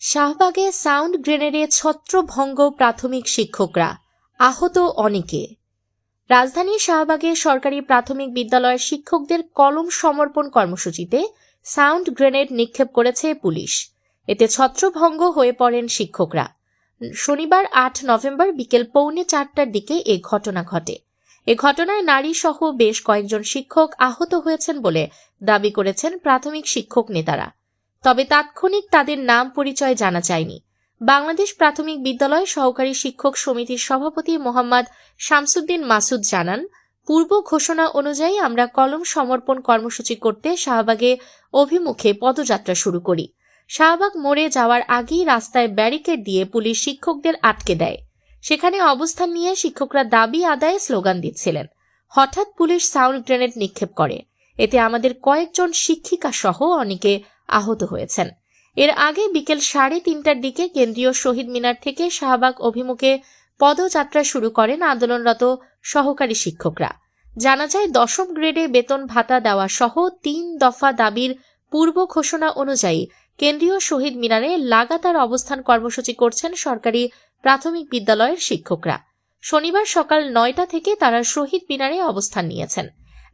শাহবাগে সাউন্ড গ্রেনেডে ছত্রভঙ্গ প্রাথমিক শিক্ষকরা, আহত অনেকে। রাজধানীর শাহবাগে সরকারি প্রাথমিক বিদ্যালয়ের শিক্ষকদের কলম সমর্পণ কর্মসূচিতে সাউন্ড গ্রেনেড নিক্ষেপ করেছে পুলিশ। এতে ছত্রভঙ্গ হয়ে পড়েন শিক্ষকরা। শনিবার আট নভেম্বর বিকেল পৌনে চারটার দিকে এ ঘটনা ঘটে। এ ঘটনায় নারী সহ বেশ কয়েকজন শিক্ষক আহত হয়েছেন বলে দাবি করেছেন প্রাথমিক শিক্ষক নেতারা। তবে তাৎক্ষণিক তাদের নাম পরিচয় জানা যায়নি। বাংলাদেশ প্রাথমিক বিদ্যালয় সহকারী শিক্ষক সমিতির সভাপতি মোহাম্মদ শামসুদ্দিন মাসুদ জানান, পূর্ব ঘোষণা অনুযায়ী আমরা কলম সমর্পণ কর্মসূচি করতে শাহবাগে অভিমুখে পদযাত্রা শুরু করি। শাহবাগ মোড়ে যাওয়ার আগেই রাস্তায় ব্যারিকেড দিয়ে পুলিশ শিক্ষকদের আটকে দেয়। সেখানে অবস্থান নিয়ে শিক্ষকরা দাবি আদায়ে স্লোগান দিচ্ছিলেন। হঠাৎ পুলিশ সাউন্ড গ্রেনেড নিক্ষেপ করে। এতে আমাদের কয়েকজন শিক্ষিকা সহ অনেকে আহত হয়েছেন। এর আগে বিকেল সাড়ে তিনটার দিকে কেন্দ্রীয় শহীদ মিনার থেকে শাহবাগ অভিমুখে পদযাত্রা শুরু করেন আন্দোলনরত সহকারী শিক্ষকরা। জানা যায়, দশম গ্রেডে বেতন ভাতা দেওয়া সহ তিন দফা দাবির পূর্ব ঘোষণা অনুযায়ী কেন্দ্রীয় শহীদ মিনারে লাগাতার অবস্থান কর্মসূচি করছেন সরকারি প্রাথমিক বিদ্যালয়ের শিক্ষকরা। শনিবার সকাল নয়টা থেকে তারা শহীদ মিনারে অবস্থান নিয়েছেন।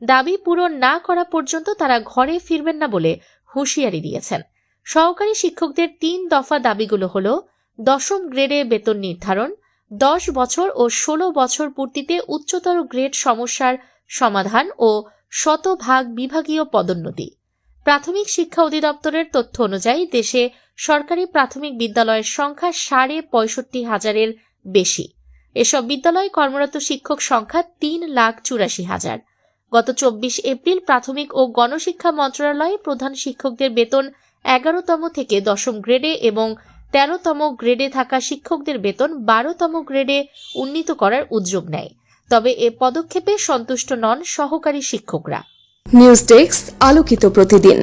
দাবি পূরণ না করা পর্যন্ত তারা ঘরে ফিরবেন না বলে হুঁশিয়ারি দিয়েছেন। সহকারী শিক্ষকদের তিন দফা দাবিগুলো হল, দশম গ্রেডে বেতন নির্ধারণ, দশ বছর ও ষোলো বছর পূর্তিতে উচ্চতর গ্রেড সমস্যার সমাধান ও শতভাগ বিভাগীয় পদোন্নতি। প্রাথমিক শিক্ষা অধিদপ্তরের তথ্য অনুযায়ী দেশে সরকারি প্রাথমিক বিদ্যালয়ের সংখ্যা সাড়ে পঁয়ষট্টি হাজারের বেশি। এসব বিদ্যালয়ে কর্মরত শিক্ষক সংখ্যা তিন লাখ চুরাশি হাজার। গত চব্বিশ এপ্রিল প্রাথমিক ও গণশিক্ষা মন্ত্রণালয়ে প্রধান শিক্ষকদের বেতন এগারোতম থেকে দশম গ্রেডে এবং তেরোতম গ্রেডে থাকা শিক্ষকদের বেতন বারোতম গ্রেডে উন্নীত করার উদ্যোগ নেয়। তবে এ পদক্ষেপে সন্তুষ্ট নন সহকারী শিক্ষকরা। নিউজ ডেস্ক আলোকিত প্রতিদিন।